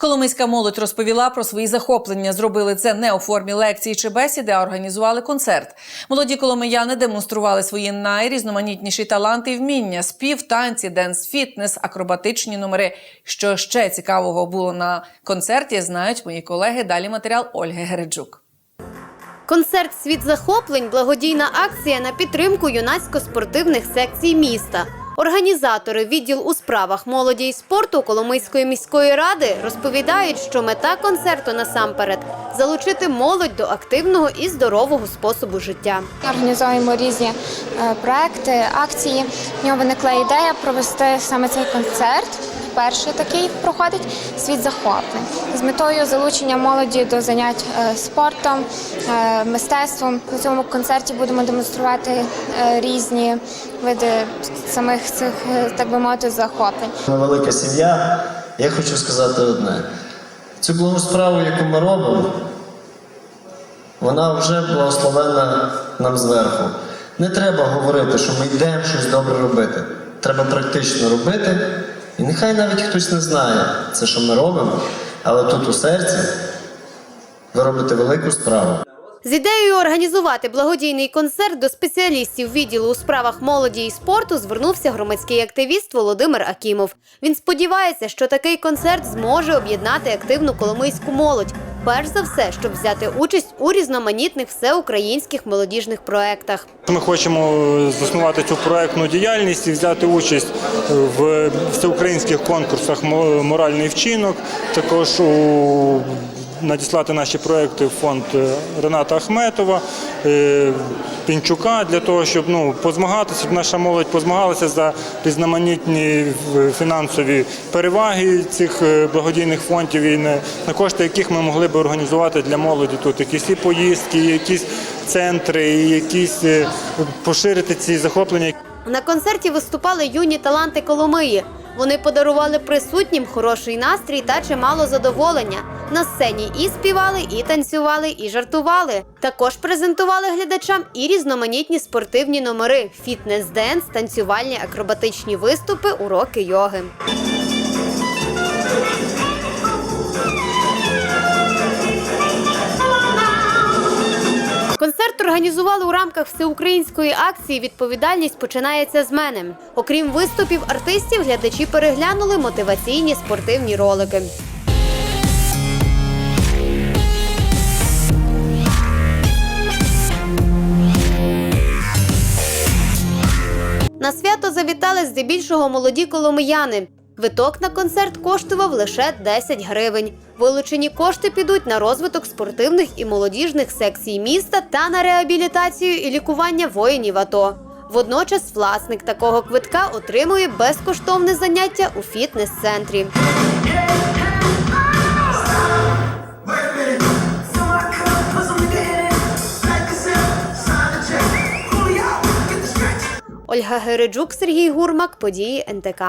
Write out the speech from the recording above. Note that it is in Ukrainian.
Коломийська молодь розповіла про свої захоплення. Зробили це не у формі лекцій чи бесіди, а організували концерт. Молоді коломияни демонстрували свої найрізноманітніші таланти і вміння: спів, танці, денс, фітнес, акробатичні номери. Що ще цікавого було на концерті, знають мої колеги. Далі матеріал Ольги Гереджук. Концерт Світ захоплень благодійна акція на підтримку юнацько-спортивних секцій міста. Організатори відділ у справах молоді і спорту Коломийської міської ради розповідають, що мета концерту насамперед залучити молодь до активного і здорового способу життя. Організуємо різні е, проекти, акції. В нього виникла ідея провести саме цей концерт. Перший такий проходить світ захоплень з метою залучення молоді до занять е, спортом, е, мистецтвом. На цьому концерті будемо демонструвати е, різні види самих цих, так би мовити, захоплень. Ми велика сім'я. Я хочу сказати одне: цю благу справу, яку ми робимо, вона вже благословена нам зверху. Не треба говорити, що ми йдемо щось добре робити. Треба практично робити. І нехай навіть хтось не знає це, що ми робимо, але тут у серці ви робите велику справу. З ідеєю організувати благодійний концерт до спеціалістів відділу у справах молоді і спорту звернувся громадський активіст Володимир Акімов. Він сподівається, що такий концерт зможе об'єднати активну коломийську молодь. Перш за все, щоб взяти участь у різноманітних всеукраїнських молодіжних проектах. Ми хочемо заснувати цю проектну діяльність і взяти участь в всеукраїнських конкурсах «Мо- Моральний вчинок. Також у надіслати наші проекти в фонд е, Рената Ахметова, е, Пінчука для того, щоб ну позмагатися, щоб наша молодь позмагалася за різноманітні е, фінансові переваги цих благодійних фондів, і на, кошти яких ми могли би організувати для молоді тут якісь і поїздки, і якісь центри, і якісь поширити ці захоплення. На концерті виступали юні таланти Коломиї. Вони подарували присутнім хороший настрій та чимало задоволення. На сцені і співали, і танцювали, і жартували. Також презентували глядачам і різноманітні спортивні номери: фітнес-денс, танцювальні акробатичні виступи, уроки йоги. Організували у рамках всеукраїнської акції Відповідальність починається з мене. Окрім виступів артистів, глядачі переглянули мотиваційні спортивні ролики. На свято завітали здебільшого молоді коломияни. Квиток на концерт коштував лише 10 гривень. Вилучені кошти підуть на розвиток спортивних і молодіжних секцій міста та на реабілітацію і лікування воїнів АТО. Водночас власник такого квитка отримує безкоштовне заняття у фітнес-центрі. Ольга Гереджук, Сергій Гурмак, події НТК.